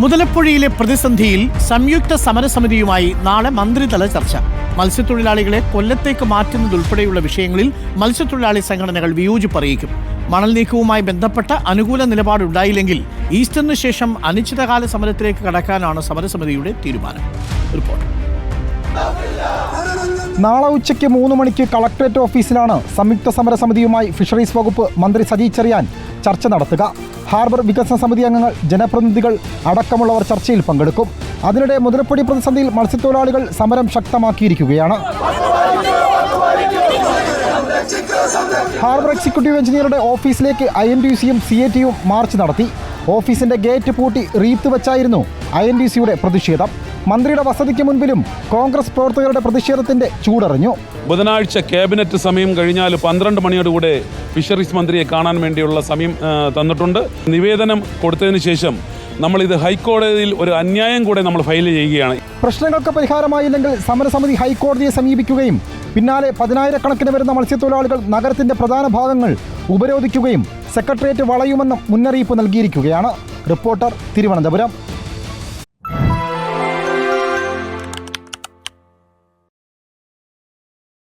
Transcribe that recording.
മുതലപ്പുഴയിലെ പ്രതിസന്ധിയിൽ സംയുക്ത സമരസമിതിയുമായി നാളെ മന്ത്രിതല ചർച്ച. മത്സ്യത്തൊഴിലാളികളെ കൊല്ലത്തേക്ക് മാറ്റുന്നതുൾപ്പെടെയുള്ള വിഷയങ്ങളിൽ മത്സ്യത്തൊഴിലാളി സംഘടനകൾ വിയോജിപ്പ് അറിയിക്കും മണൽ നീക്കവുമായി ബന്ധപ്പെട്ട അനുകൂല നിലപാടുണ്ടായില്ലെങ്കിൽ ഈസ്റ്ററിന് ശേഷം അനിശ്ചിതകാല സമരത്തിലേക്ക് കടക്കാനാണ് സമരസമിതിയുടെ തീരുമാനം. റിപ്പോർട്ട്. നാളെ ഉച്ചയ്ക്ക് മൂന്ന് മണിക്ക് കളക്ടറേറ്റ് ഓഫീസിലാണ് സംയുക്ത സമരസമിതിയുമായി ഫിഷറീസ് വകുപ്പ് മന്ത്രി സജി ചെറിയാൻ ചർച്ച നടത്തുക. ഹാർബർ വികസന സമിതി അംഗങ്ങൾ ജനപ്രതിനിധികൾ അടക്കമുള്ളവർ ചർച്ചയിൽ പങ്കെടുക്കും. അതിനിടെ മുതലപ്പൊടി പ്രതിസന്ധിയിൽ മത്സ്യത്തൊഴിലാളികൾ സമരം ശക്തമാക്കിയിരിക്കുകയാണ്. ഹാർബർ എക്സിക്യൂട്ടീവ് എഞ്ചിനീയറുടെ ഓഫീസിലേക്ക് ഐ എൻ ടി സിയും സി എ ടിയും മാർച്ച് നടത്തി. ഓഫീസിന്റെ ഗേറ്റ് പൂട്ടി റീത്ത് വെച്ചായിരുന്നു ഐ എൻ ടി സിയുടെ പ്രതിഷേധം. മന്ത്രിയുടെ വസതിക്ക് മുൻപിലും കോൺഗ്രസ് പ്രവർത്തകരുടെ പ്രതിഷേധത്തിന്റെ ചൂടറിഞ്ഞു. ബുധനാഴ്ച ക്യാബിനറ്റ് സമയം കഴിഞ്ഞാൽ പന്ത്രണ്ട് മണിയോടുകൂടെ ഫിഷറീസ് മന്ത്രിയെ കാണാൻ വേണ്ടിയുള്ള സമയം തന്നിട്ടുണ്ട്. നിവേദനം കൊടുത്തതിന് ശേഷം നമ്മൾ ഇത് ഹൈക്കോടതിയിൽ ഒരു അന്യായം കൂടെ നമ്മൾ ഫയൽ ചെയ്യുകയാണ്. പ്രശ്നങ്ങൾക്ക് പരിഹാരമായില്ലെങ്കിൽ സമരസമിതി ഹൈക്കോടതിയെ സമീപിക്കുകയും പിന്നാലെ പതിനായിരക്കണക്കിന് വരുന്ന മത്സ്യത്തൊഴിലാളികൾ നഗരത്തിന്റെ പ്രധാന ഭാഗങ്ങൾ ഉപരോധിക്കുകയും സെക്രട്ടേറിയറ്റ് വളയുമെന്നും മുന്നറിയിപ്പ് നൽകിയിരിക്കുകയാണ്. റിപ്പോർട്ടർ തിരുവനന്തപുരം.